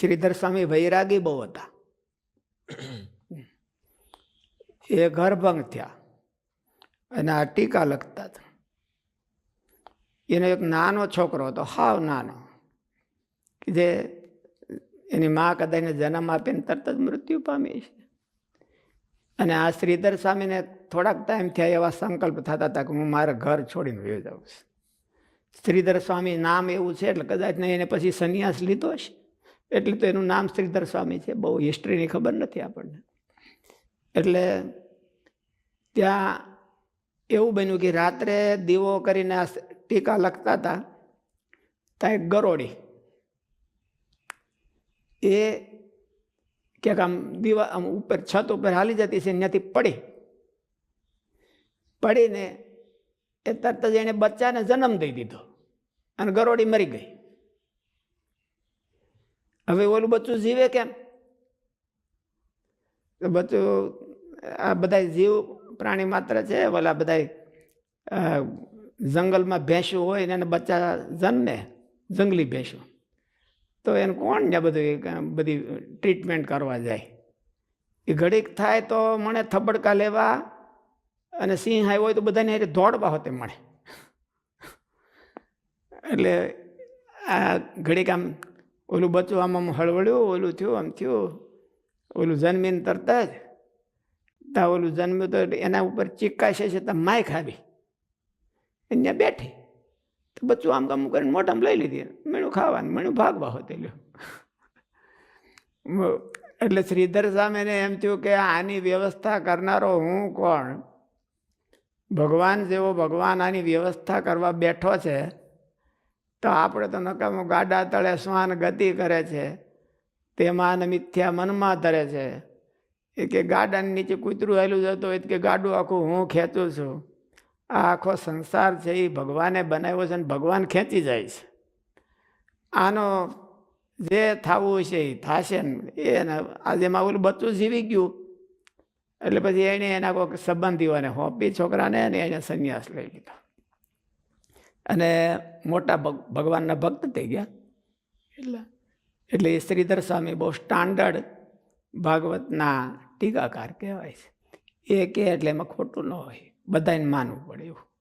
શ્રીધર સ્વામી વૈરાગી બહુ હતા. એ ઘરભંગ થયા. અને આ ટીકા લખતા હતા. એનો એક નાનો છોકરો હતો, હાવ નાનો. જે એની મા કદાચ જન્મ આપીને તરત જ મૃત્યુ પામી છે. અને આ શ્રીધર સ્વામીને થોડાક ટાઈમ થયા એવા સંકલ્પ થતા હતા કે હું મારા ઘર છોડીને વયો જાઉં છું. શ્રીધર સ્વામી નામ એવું છે એટલે કદાચ એને પછી સંન્યાસ લીધો હશે. એટલે તો એનું નામ શ્રીધર સ્વામી છે. બહુ હિસ્ટ્રીની ખબર નથી આપણને. એટલે ત્યાં એવું બન્યું કે રાત્રે દીવો કરીને આ ટીકા લખતા હતા, ત્યાં એક ગરોડી એ ક્યાંક આમ દીવા આમ ઉપર, છત ઉપર હાલી જતી છે, ત્યાંથી પડી. પડીને એ તરત જ એણે બચ્ચાને જન્મ દઈ દીધો. અને ગરોડી મરી ગઈ. હવે ઓલું બચ્ચું જીવે કેમ? બચ્ચું, આ બધા જીવ પ્રાણી માત્ર છે, ઓલા બધા જંગલમાં ભેંસું હોય ને એને બચ્ચા જન્મે જંગલી ભેંસું. તો એને કોણ ને બધું બધી ટ્રીટમેન્ટ કરવા જાય? એ ઘડીક થાય તો મને થબડકા લેવા અને સિંહ આવ્યો હોય તો બધાને એ દોડવા હોતે મળે. એટલે આ ઘડીક આમ ઓલું બચ્ચું આમ આમ હળવળ્યું, ઓલું થયું, આમ થયું. ઓલું જન્મીને તરતા જ. તા ઓલું જન્મ્યું તો એના ઉપર ચીકાશે છે તો માય ખાવી. એને બેઠી. તો બચ્ચું આમ કામ કરીને મોઢામાં લઈ લીધી. મેણું ખાવાનું, મેણું ભાગવા હોતે લ્યો. એટલે શ્રીધર સામેને એમ થયું કે આની વ્યવસ્થા કરનારો હું કોણ? ભગવાન જેવો ભગવાન આની વ્યવસ્થા કરવા બેઠો છે. તો આપણે તો નકામો ગાડા તળે શ્વાન ગતિ કરે છે. તેમાં મિથ્યા મનમાં ધરે છે. એ કે ગાડાની નીચે કૂતરું હેલું જતું હોય કે ગાડું આખું હું ખેંચું છું. આ આખો સંસાર છે એ ભગવાને બનાવ્યો છે ને ભગવાન ખેંચી જાય છે. આનો જે થવું છે એ થશે ને એને આજે એમાં ઓલું બચ્ચું જીવી ગયું. એટલે પછી એણે એના કોઈક સંબંધીઓને હોપી છોકરાને અને એને સંન્યાસ લઈ લીધો. અને મોટા ભગવાનના ભક્ત થઈ ગયા. એટલે? એટલે એ શ્રીધર સ્વામી બહુ સ્ટાન્ડર્ડ ભાગવતના ટીકાકાર કહેવાય છે. એ કે એટલે એમાં ખોટું ન હોય. બધાને માનવું પડે એવું.